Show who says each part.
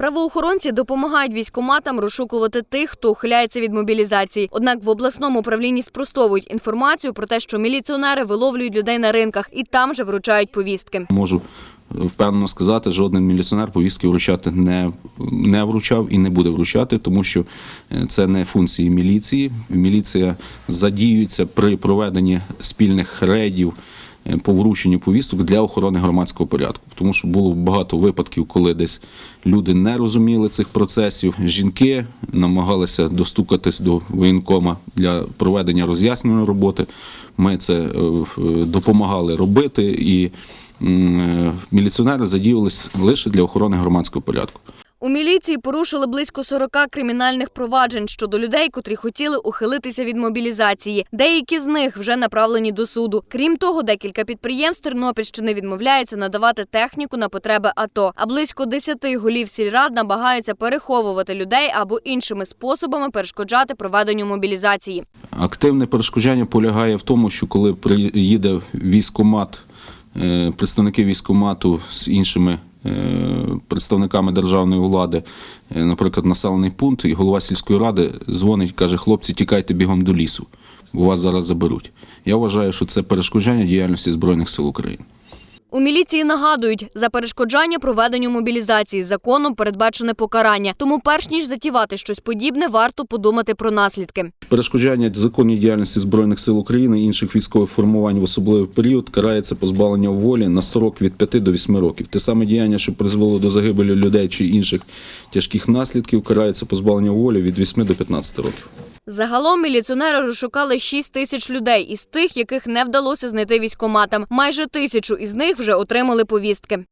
Speaker 1: Правоохоронці допомагають військоматам розшукувати тих, хто ухиляється від мобілізації. Однак в обласному управлінні спростовують інформацію про те, що міліціонери виловлюють людей на ринках і там же вручають повістки.
Speaker 2: Можу впевнено сказати, жоден міліціонер повістки вручати не, не вручав і не буде вручати, тому що е, це не функції міліції. Міліція задіюється при проведенні спільних рейдів е, по врученню повісток для охорони громадського порядку. Тому що було багато випадків, коли десь люди не розуміли цих процесів. Жінки намагалися достукатись до воєнкома для проведення роз'яснювальної роботи. Ми це е, допомагали робити, і е, міліціонери задіювалися лише для охорони громадського порядку.
Speaker 1: У міліції порушили близько 40 кримінальних проваджень щодо людей, котрі хотіли ухилитися від мобілізації. Деякі з них вже направлені до суду. Крім того, декілька підприємств Тернопільщини відмовляються надавати техніку на потреби АТО. А близько 10 голів сільрад намагаються переховувати людей або іншими способами перешкоджати проведенню мобілізації.
Speaker 2: Активне перешкоджання полягає в тому, що коли приїде військомат, е, представники військомату з іншими е, представниками державної влади, е, наприклад, населений пункт, і голова сільської ради дзвонить, каже: хлопці, тікайте бігом до лісу, бо вас зараз заберуть. Я вважаю, що це перешкоджання діяльності Збройних сил України.
Speaker 1: У міліції нагадують, за перешкоджання проведенню мобілізації законом передбачене покарання. Тому, перш ніж затівати щось подібне, варто подумати про наслідки.
Speaker 2: Перешкоджання законній діяльності Збройних сил України і інших військових формувань в особливий період карається позбавлення волі на строк від 5 до 8 років. Те саме діяння, що призвело до загибелі людей чи інших тяжких наслідків, карається позбавлення волі від 8 до 15 років.
Speaker 1: Загалом міліціонери розшукали 6 тисяч людей із тих, яких не вдалося знайти військоматам. Майже тисячу із них вже отримали повістки.